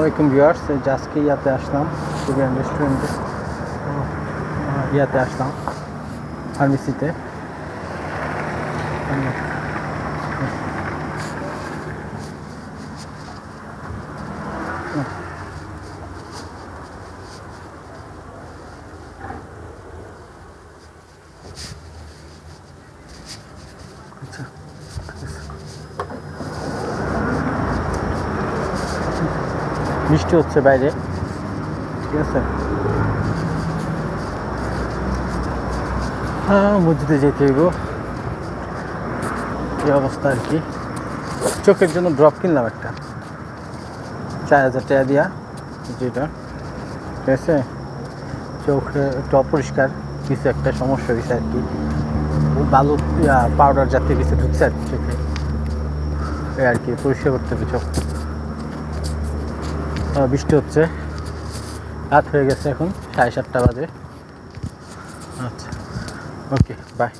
আসসালামাইকুম ভিউয়ার্স এই যে আজকে ইয়াতে আসলাম সুবিয়ান রেস্টুরেন্টে ইয়াতে আসলাম ফার্মেসিতে আচ্ছা বৃষ্টি হচ্ছে বাইরে। ঠিক আছে? হ্যাঁ মসজিদে যেতে হইব। এই অবস্থা আর কি। চোখের জন্য ড্রপ কিনলাম একটা। চার হাজার টাকা দিয়া যেটা। ঠিক আছে? চোখে একটু অপরিষ্কার, কিছু একটা সমস্যা হয়েছে আর কি। বালু পাউডার জাতীয় কিছু ঢুকছে আর কি চোখে। আর কি, পরিষ্কার করতে হবে চোখ। বৃষ্টি হচ্ছে। রাত হয়ে গেছে এখন সাড়ে সাতটা বাজে। আচ্ছা ওকে বাই